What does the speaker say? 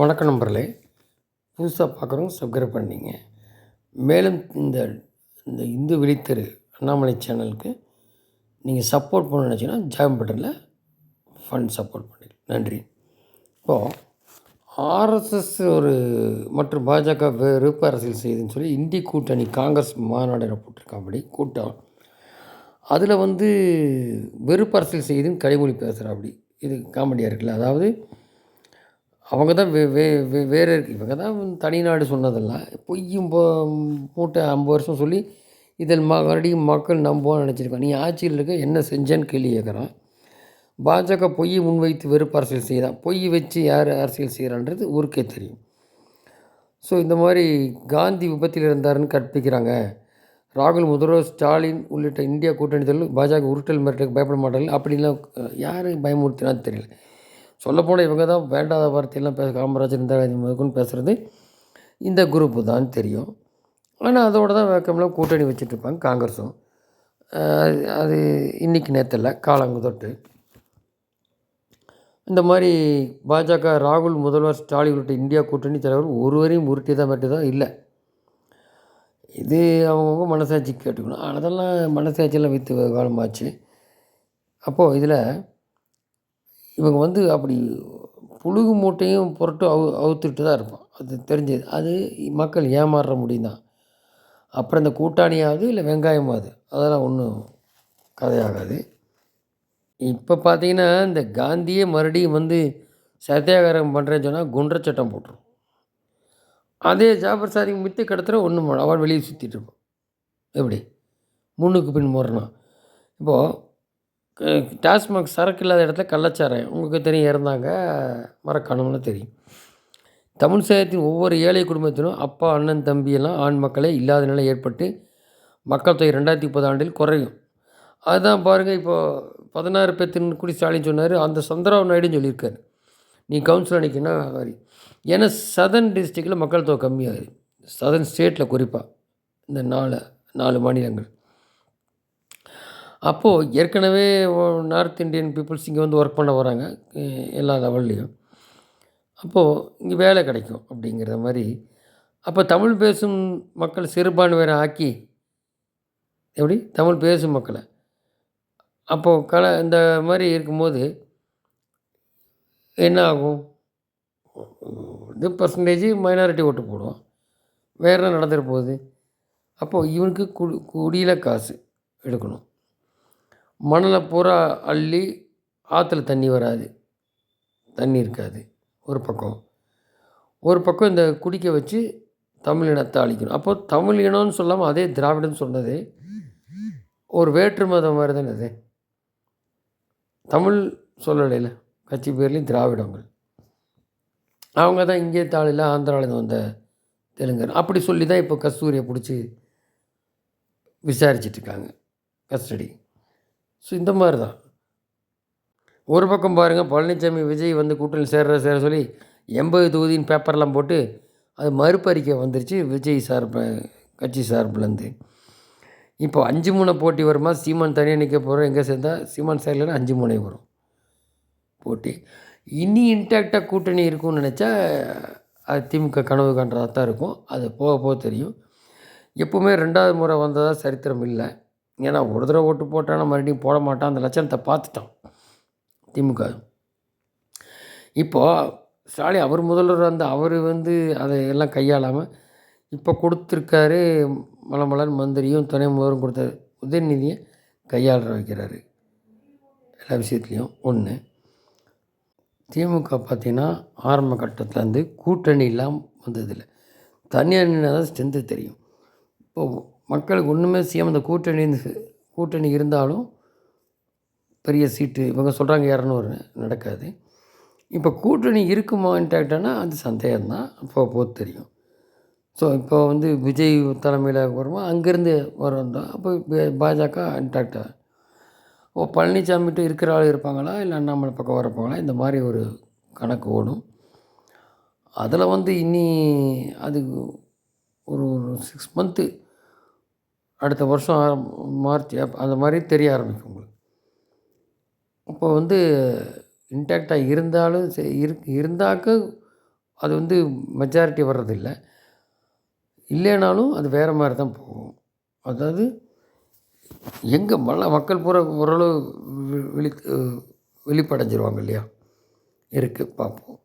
வணக்கம் நண்பர்களே. புதுசாக பார்க்குறவங்க சப்ஸ்கிரைப் பண்ணிங்க. மேலும் இந்த இந்த இந்து விழித்தெரு அண்ணாமலை சேனலுக்கு நீங்கள் சப்போர்ட் பண்ண நினச்சிங்கன்னா ஜாயின் பட்டனில் ஃபண்ட் சப்போர்ட் பண்ணி நன்றி. இப்போது ஆர்எஸ்எஸ் ஒரு மற்றும் பாஜக வெறுப்பு அரசியல் செய்யுதுன்னு சொல்லி இந்தி கூட்டணி காங்கிரஸ் மாநாடு போட்டிருக்காப்படி கூட்டம். அதில் வந்து வெறுப்பு அரசியல் செய்யுதுன்னு கனிமொழி பேசுகிறாப்படி இது காமெடியாக இருக்குல்ல. அதாவது அவங்க தான் வே வே வே வேறு இவங்க தான் தனிநாடு சொன்னதெல்லாம். பொய்யும் போ மூட்டை ஐம்பது வருஷம் சொல்லி இதில் ம மறுபடியும் மக்கள் நம்புவான்னு நினச்சிருக்கான் நீ ஆட்சியில் இருக்க என்ன செஞ்சேன்னு கேள்வி கேட்குறான் பாஜக பொய் முன்வைத்து வெறுப்பு அரசியல் செய்தான் பொய் வச்சு யார் அரசியல் செய்கிறான்றது ஊருக்கே தெரியும். ஸோ இந்த மாதிரி காந்தி விபத்தில் இருந்தாருன்னு கற்பிக்கிறாங்க. ராகுல் முதல்வர் ஸ்டாலின் உள்ளிட்ட இந்தியா கூட்டணி தலைவர் பாஜக உருட்டல் மிரட்டலுக்கு பயப்பட மாட்டார்கள் அப்படின்லாம் யார் பயமுறுத்தினான்னு தெரியல. சொல்லப்போனால் இவங்க தான் வேண்டாத வார்த்தையெல்லாம் பேச காமராஜர் இந்த காந்தி முதற்கொண்டு பேசுகிறது இந்த குரூப்பு தான் தெரியும். ஆனால் அதோட தான் வேக்கம்லாம் கூட்டணி வச்சுட்ருப்பாங்க காங்கிரஸும். அது இன்றைக்கி நேரத்தில் காலங்கு தொட்டு. இந்த மாதிரி பாஜக ராகுல் முதல்வர் ஸ்டாலின் உள்ளிட்ட இந்தியா கூட்டணி தலைவர் ஒருவரையும் உருட்டி தான் மட்டும் தான் இல்லை. இது அவங்கவுங்க மனசாட்சி கேட்டுக்கணும். அதெல்லாம் மனசாட்சியெல்லாம் விற்று காலமாச்சு. அப்போது இதில் இவங்க வந்து அப்படி புழுகு மூட்டையும் புரட்டும் அவு அவுத்துட்டு தான் இருப்பான். அது தெரிஞ்சது. அது மக்கள் ஏமாறுற முடியும் தான் அப்புறம் இந்த கூட்டாணியாவது இல்லை வெங்காயமாவது? அதெல்லாம் ஒன்றும் கதையாகாது. இப்போ பார்த்தீங்கன்னா இந்த காந்தியே மறுபடியும் வந்து சத்தியாகிரகம் பண்ணுறேன்னு சொன்னால் குன்ற சட்டம் போட்டுரும். அதே ஜாபர் சாதி மித்து கடத்துகிற ஒன்றும் அவன் வெளியே சுற்றிட்டு இருப்பான். எப்படி? முன்னுக்கு பின் முறணும் இப்போது டாஸ்மாக் சரக்கு இல்லாத இடத்துல கள்ளச்சாராயம். உங்களுக்கு தெரியும் இறந்தாங்க. மறக்கணும்னு தெரியும். தமிழ் சமயத்தின் ஒவ்வொரு ஏழை குடும்பத்திலும் அப்பா அண்ணன் தம்பியெல்லாம் ஆண் மக்களே இல்லாத நிலை ஏற்பட்டு மக்கள் தொகை ரெண்டாயிரத்தி முப்பது ஆண்டில் குறையும். அதுதான் பாருங்கள் இப்போது பதினாறு பேத்தின் குடி ஸ்டாலின் சொன்னார் அந்த சந்திராவு நாயுடுன்னு சொல்லியிருக்காரு. நீ கவுன்சில் நிற்கினா சாரி. ஏன்னா சதர்ன் டிஸ்ட்ரிக்டில் மக்கள் தொகை கம்மியாகுது. சதர்ன் ஸ்டேட்டில் குறிப்பாக இந்த நாலு நாலு மாநிலங்கள். அப்போது ஏற்கனவே நார்த் இந்தியன் பீப்புள்ஸ் இங்கே வந்து ஒர்க் பண்ண வராங்க எல்லா லெவல்லையும் அப்போது இங்கே வேலை கிடைக்கும் அப்படிங்கிற மாதிரி அப்போ தமிழ் பேசும் மக்கள் சிறுபான்மையரை ஆக்கி எப்படி? தமிழ் பேசும் மக்களை. அப்போது கல இந்த மாதிரி இருக்கும்போது என்ன ஆகும்? இது பர்சன்டேஜ் மைனாரிட்டி ஓட்டு போடுவோம் வேறு என்ன நடந்துட்டு போகுது? அப்போது இவனுக்கு குடியில் காசு எடுக்கணும். மணலை பூரா அள்ளி ஆற்றுல தண்ணி வராது. தண்ணி இருக்காது. ஒரு பக்கம். ஒரு பக்கம் இந்த குடிக்க வச்சு தமிழ் இனத்தை அழிக்கணும். அப்போ தமிழ் இனம்னு சொல்லாமல் அதே திராவிடன்னு சொன்னது ஒரு வேற்று மதம் மாதிரி தானே அது? தமிழ் சொல்லலையில் கட்சி பேர்லேயும் திராவிடங்கள். அவங்க தான் இங்கே தாளில் ஆந்திராவிலேருந்து வந்த தெலுங்கர். அப்படி சொல்லி தான் இப்போ கஸ்தூரியை பிடிச்சி விசாரிச்சிட்ருக்காங்க கஸ்டடி ஸோ இந்த மாதிரி தான். ஒரு பக்கம் பாருங்கள் பழனிசாமி விஜய் வந்து கூட்டணி சேர்ற சேர சொல்லி எண்பது தொகுதியின் பேப்பர்லாம் போட்டு அது மறுப்பறிக்கை வந்துருச்சு விஜய் சார்பு கட்சி சார்பிலேருந்து இப்போ அஞ்சு மூணை போட்டி வருமா? சீமான் தனியாக நிற்க போகிறோம் எங்கே சேர்ந்தால் சீமான் சைடில் அஞ்சு மூணை வரும் போட்டி. இனி இன்டாக்டாக கூட்டணி இருக்கும்னு நினச்சா அது திமுக கனவு காண்றதாக தான் இருக்கும். அது போக போக தெரியும். எப்போவுமே ரெண்டாவது முறை வந்ததாக சரித்திரம் இல்லை. ஏன்னா ஒரு தடவை ஓட்டு போட்டானா மறுபடியும் போட மாட்டான். அந்த லட்சணத்தை பார்த்துட்டான் திமுக. இப்போது ஸ்டாலின் அவர் முதல்வர் வந்து அவர் வந்து அதை எல்லாம் கையாளாமல் இப்போ கொடுத்துருக்காரு மலமலன் மந்திரியும் துணை முதல்வரும் கொடுத்த உதயநிதியை கையாள வைக்கிறாரு. எல்லா விஷயத்துலேயும். ஒன்று திமுக பார்த்திங்கன்னா ஆரம்ப கட்டத்தில் வந்து கூட்டணி இல்லாமல் வந்ததில்லை. தனியாக தான் ஸ்ட்ரென்த்து தெரியும். இப்போது மக்களுக்கு ஒன்றுமே செய்யாமல் இந்த கூட்டணி கூட்டணி இருந்தாலும் பெரிய சீட்டு இவங்க சொல்கிறாங்க இரநூறு நடக்காது. இப்போ கூட்டணி இருக்குமா இன்டாக்டானா அது சந்தேகம்தான். அப்போ போது தெரியும். ஸோ இப்போ வந்து விஜய் தலைமையில் வருமா அங்கேருந்து வரோம் அப்போ பாஜக இன்டாக்டாக ஓ பழனிசாமிகிட்ட இருக்கிற ஆள் இருப்பாங்களா இல்லை அண்ணாமலை பக்கம் வரப்போங்களா இந்த மாதிரி ஒரு கணக்கு ஓடும். அதில் வந்து இனி அது ஒரு ஒரு சிக்ஸ் மந்த்து அடுத்த வருஷம் மார்ச் அந்த மாதிரி தெரிய ஆரம்பிக்கும் உங்களுக்கு. அப்போ வந்து இன்டாக்டாக இருந்தாலும் சரி இரு இருந்தாக்க அது வந்து மெஜாரிட்டி வர்றதில்லை. இல்லைனாலும் அது வேறு மாதிரி தான் போகும். அதாவது எங்கே மல்ல மக்கள் பூரா ஓரளவு விழி வெளிப்படைஞ்சிருவாங்க இல்லையா? இருக்குது பார்ப்போம்.